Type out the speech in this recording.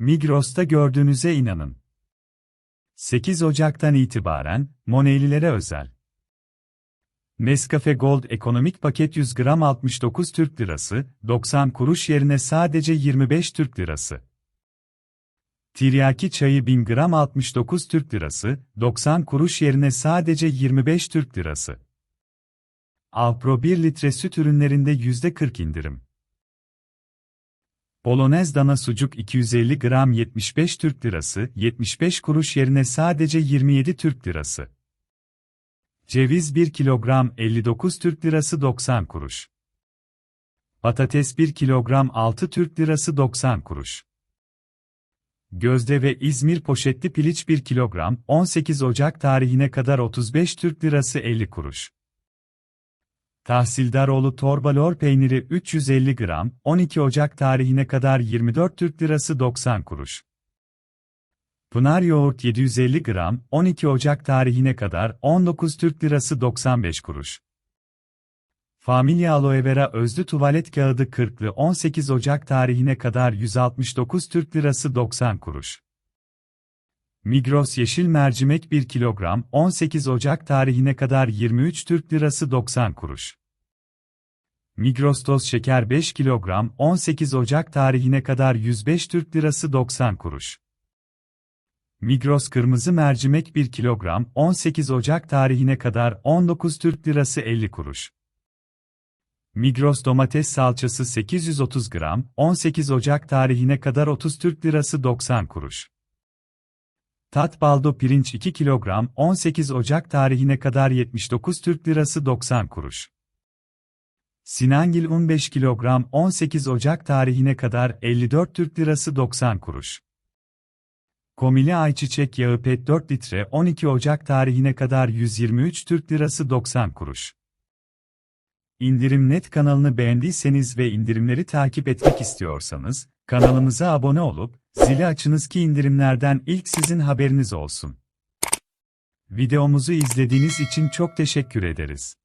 Migros'ta gördüğünüze inanın. 8 Ocak'tan itibaren, Monelilere özel. Nescafe Gold ekonomik paket 100 gram 69 Türk Lirası, 90 kuruş yerine sadece 25 Türk Lirası. Tiryaki çayı 1000 gram 69 Türk Lirası, 90 kuruş yerine sadece 25 Türk Lirası. Alpro 1 litre süt ürünlerinde %40 indirim. Polonez dana sucuk 250 gram 75 Türk Lirası, 75 kuruş yerine sadece 27 Türk Lirası. Ceviz 1 kilogram 59 Türk Lirası 90 kuruş. Patates 1 kilogram 6 Türk Lirası 90 kuruş. Gözde ve İzmir poşetli piliç 1 kilogram 18 Ocak tarihine kadar 35 Türk Lirası 50 kuruş. Tahsildaroğlu torba lor peyniri 350 gram 12 Ocak tarihine kadar 24 Türk Lirası 90 kuruş. Pınar yoğurt 750 gram 12 Ocak tarihine kadar 19 Türk Lirası 95 kuruş. Familya aloe vera özlü tuvalet kağıdı 40'lı 18 Ocak tarihine kadar 169 Türk Lirası 90 kuruş. Migros yeşil mercimek 1 kilogram 18 Ocak tarihine kadar 23 Türk Lirası 90 kuruş. Migros toz şeker 5 kilogram 18 Ocak tarihine kadar 105 Türk Lirası 90 kuruş. Migros kırmızı mercimek 1 kilogram 18 Ocak tarihine kadar 19 Türk Lirası 50 kuruş. Migros domates salçası 830 gram 18 Ocak tarihine kadar 30 Türk Lirası 90 kuruş. Tat baldo pirinç 2 kilogram 18 Ocak tarihine kadar 79 Türk Lirası 90 kuruş. Sinangil un 5 kilogram 18 Ocak tarihine kadar 54 Türk Lirası 90 kuruş. Komili ayçiçek yağı PET 4 litre 12 Ocak tarihine kadar 123 Türk Lirası 90 kuruş. İndirim Net kanalını beğendiyseniz ve indirimleri takip etmek istiyorsanız, kanalımıza abone olup, zili açınız ki indirimlerden ilk sizin haberiniz olsun. Videomuzu izlediğiniz için çok teşekkür ederiz.